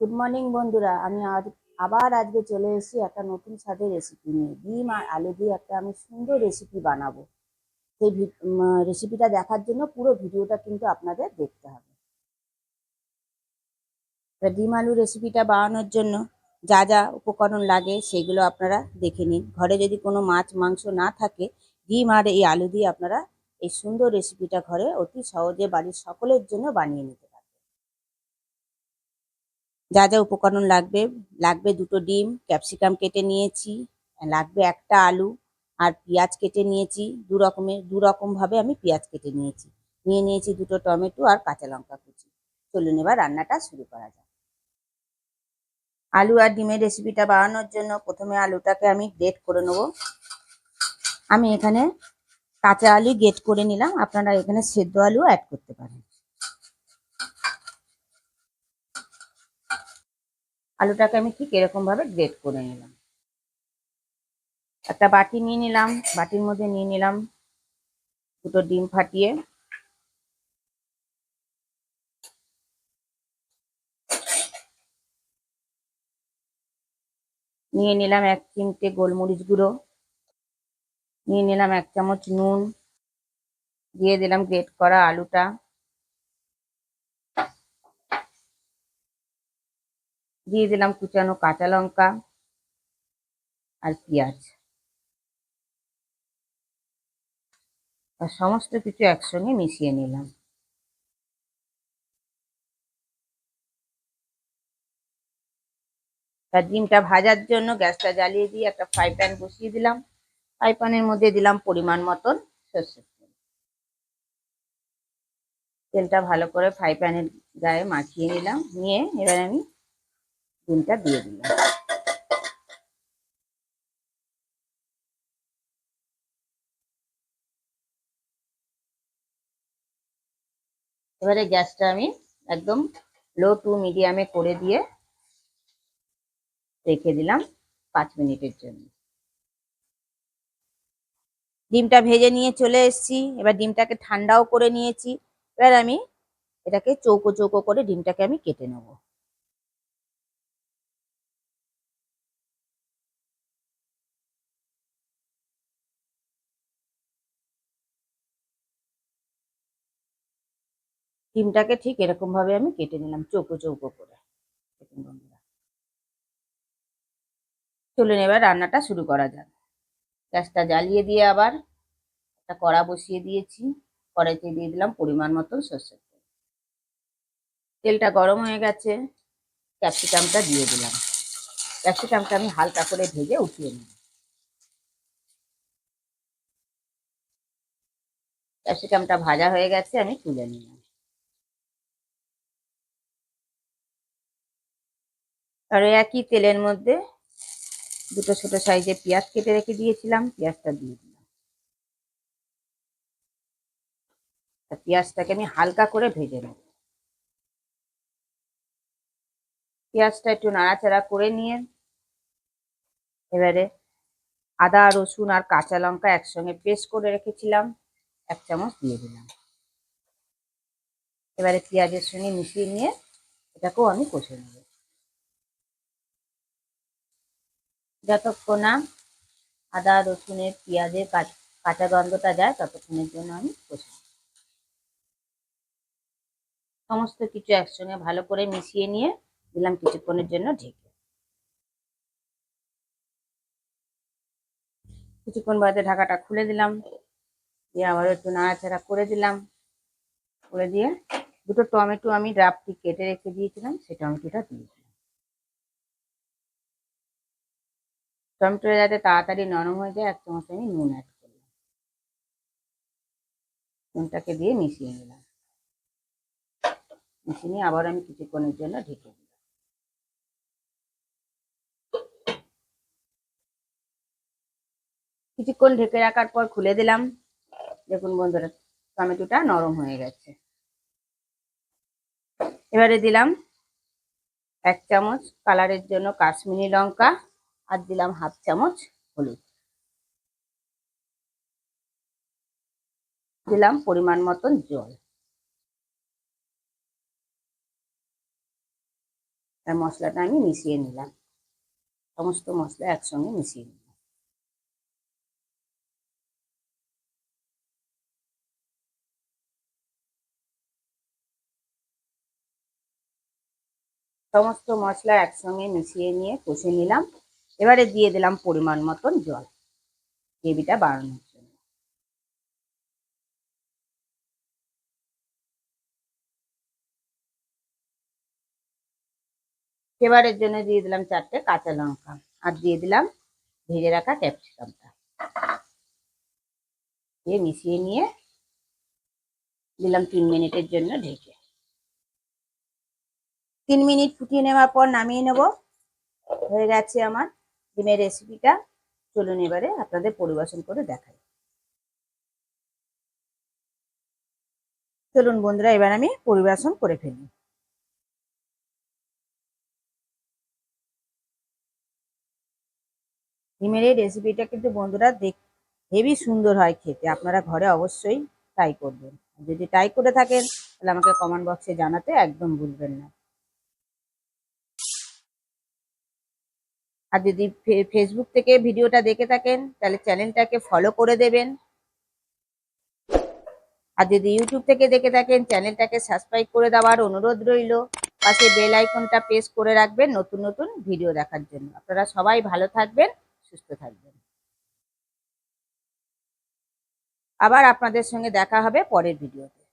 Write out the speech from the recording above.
Good morning বন্ধুরা। আমি আজ, আবার আজকে চলে এসেছি একটা নতুন স্বাদের রেসিপি নিয়ে। ডিম আর আলু দিয়ে একটা আমি সুন্দর রেসিপি বানাবো। সেই রেসিপিটা দেখার জন্য পুরো ভিডিওটা কিন্তু আপনাদের দেখতে হবে। ডিম আলু রেসিপিটা বানানোর জন্য যা যা উপকরণ লাগে সেগুলো আপনারা দেখে নিন। ঘরে যদি কোনো মাছ, মাংস না থাকে, ডিম আর এই আলু দিয়ে আপনারা এই সুন্দর রেসিপিটা ঘরে অতি সহজে বাড়ির সকলের জন্য বানিয়ে নিতে যা যা উপকরণ লাগবে লাগবে দুটো ডিম, ক্যাপসিকাম কেটে নিয়েছি, লাগবে একটা আলু আর পেঁয়াজ কেটে নিয়েছি, দু রকমের, দু রকম ভাবে আমি পেঁয়াজ কেটে নিয়েছি। নিয়ে নিয়েছি দুটো টমেটো আর কাঁচা লঙ্কা কুচি। চলুন এবার রান্নাটা শুরু করা যাক। আলু আর ডিমের রেসিপিটা বানানোর জন্য প্রথমে আলুটাকে আমি গ্রেট করে নেব। আমি এখানে কাঁচা আলু গ্রেট করে নিলাম। আপনারা এখানে সেদ্ধ আলু অ্যাড করতে পারেন। আলুটাকে আমি ঠিক এরকম ভাবে গ্রেট করে নিলাম। একটা বাটি নিয়ে নিলাম, বাটির মধ্যে নিয়ে নিলাম দুটো ডিম ফাটিয়ে। নিয়ে নিলাম এক চিমটে গোলমরিচ গুঁড়ো। নিয়ে নিলাম এক চামচ নুন। দিয়ে দিলাম গ্রেট করা আলুটা। দিয়ে দিলাম কুচানো কাঁচা লঙ্কা আর পেঁয়াজ। আর সমস্ত কিছু একসঙ্গে মিশিয়ে নিলাম। তার ডিমটা ভাজার জন্য গ্যাসটা জ্বালিয়ে দিয়ে একটা ফ্রাই প্যান বসিয়ে দিলাম। ফ্রাই প্যানের মধ্যে দিলাম পরিমাণ মতন সর্ষের তেল। তেলটা ভালো করে ফ্রাই প্যানের গায়ে মাখিয়ে নিলাম। নিয়ে এবার আমি ডিমটা দিয়ে দিলাম। এবারে গ্যাসটা আমি একদম লো টু মিডিয়ামে করে দিয়ে রেখে দিলাম পাঁচ মিনিটের জন্য। ডিমটা ভেজে নিয়ে চলে এসেছি। এবার ডিমটাকে ঠান্ডাও করে নিয়েছি। এবার আমি এটাকে চৌকো চৌকো করে ডিমটাকে আমি কেটে নেব। ডিমটাকে ঠিক এরকম ভাবে আমি কেটে নিলাম, চৌকো চৌকো করে। চলুন এবার রান্নাটা শুরু করা যাক। গ্যাসটা জ্বালিয়ে দিয়ে আবার একটা কড়া বসিয়ে দিয়েছি। কড়াইতে দিয়ে দিলাম পরিমাণ মতন সর্ষের তেল। তেলটা গরম হয়ে গেছে, ক্যাপসিকামটা দিয়ে দিলাম। ক্যাপসিকামটা আমি হালকা করে ভেজে উঠিয়ে নিলাম। ক্যাপসিকামটা ভাজা হয়ে গেছে, আমি তুলে নিলাম। আর একই তেলের মধ্যে দুটো ছোট সাইজে পেঁয়াজ কেটে রেখে দিয়েছিলাম, পেঁয়াজটা দিয়ে দিলাম। পেঁয়াজটাকে আমি হালকা করে ভেজে নেব। পেঁয়াজটা একটু নাড়াচাড়া করে নিয়ে এবারে আদা, রসুন আর কাঁচা লঙ্কা একসঙ্গে পেস্ট করে রেখেছিলাম, এক চামচ দিয়ে দিলাম। এবারে পেঁয়াজের সঙ্গে মিশিয়ে নিয়ে এটাকেও আমি কষে নেব। যতক্ষণ না আদা, রসুনের পেঁয়াজের কাঁচা গন্ধটা যায়, ততক্ষণের জন্য আমি কষে সমস্ত কিছু একসঙ্গে ভালো করে মিশিয়ে নিয়ে দিলাম কিছুক্ষণের জন্য ঢেকে। কিছুক্ষণ বাদে ঢাকাটা খুলে দিলাম। দিয়ে আবার একটু নাড়াচাড়া করে দিলাম। করে দিয়ে দুটো টমেটো আমি ড্রাফটি কেটে রেখে দিয়েছিলাম, সেই টমেটোটা দিয়ে টমেটোটা যাতে তাড়াতাড়ি নরম হয়ে যায় এক চামচ আমি নুন অ্যাড করলাম। নুনটাকে দিয়ে মিশিয়ে নিলাম। মিশিয়ে নিয়ে আবার আমি কিছুক্ষণের জন্য ঢেকে দিলাম। কিছুক্ষণ ঢেকে রাখার পর খুলে দিলাম। দেখুন বন্ধুরা, টমেটোটা নরম হয়ে গেছে। এবারে দিলাম এক চামচ কালারের জন্য কাশ্মীরি লঙ্কা। আর দিলাম হাফ চামচ হলুদ। দিলাম পরিমাণ মতন জল। আর মশলাটা আমি মিশিয়ে নিলাম। সমস্ত মশলা একসঙ্গে মিশিয়ে নিলাম। সমস্ত মশলা একসঙ্গে মিশিয়ে নিয়ে কষে নিলাম। এবারে দিয়ে দিলাম পরিমাণ মতন জল। গ্রেভিটা বাড়ানোর জন্য। এবারের জন্য দিয়ে দিলাম চারটে কাঁচা লঙ্কা আর দিয়ে দিলাম ভেজে রাখা ক্যাপসিকামটা দিয়ে মিশিয়ে নিয়ে দিলাম তিন মিনিটের জন্য ঢেকে। তিন মিনিট ফুটিয়ে নেওয়ার পর নামিয়ে নেব। হয়ে গেছে আমার ডিমের রেসিপিটা চলুন এবারে আপনাদের পরিবেশন করে দেখাই। চলুন বন্ধুরা, এবার আমি পরিবেশন করে ফেলি। ডিমের এই রেসিপিটা কিন্তু বন্ধুরা দেখ, হেভি সুন্দর হয় খেতে। আপনারা ঘরে অবশ্যই ট্রাই করবেন। যদি ট্রাই করে থাকেন, তাহলে আমাকে কমেন্ট বক্সে জানাতে একদম ভুলবেন না। আর যদি ফেসবুক থেকে ভিডিওটা দেখে থাকেন, তাহলে চ্যানেলটাকে ফলো করে দেবেন। আর যদি ইউটিউব থেকে দেখে থাকেন, চ্যানেলটাকে সাবস্ক্রাইব করে দেওয়ার অনুরোধ রইল। পাশে বেল আইকনটা প্রেস করে রাখবেন নতুন নতুন ভিডিও দেখার জন্য। আপনারা সবাই ভালো থাকবেন, সুস্থ থাকবেন। আবার আপনাদের সঙ্গে দেখা হবে পরের ভিডিওতে